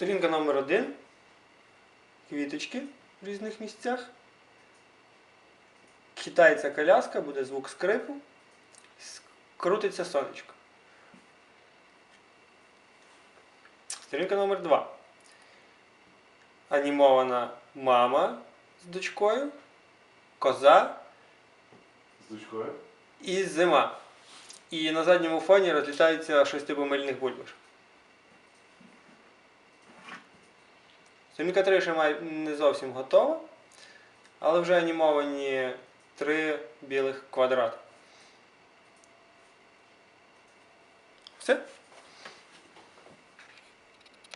Сторінка номер один. Квіточки в різних місцях. Хитається коляска, буде звук скрипу. Крутиться сонечко. Сторінка номер два. Анімована мама з дочкою, коза З дочкою. і зима. І на задньому фоні розлітаються шестипомильних бульбашок. Сторінка 3 ще не зовсім готова, але вже анімовані три білих квадрати. Все?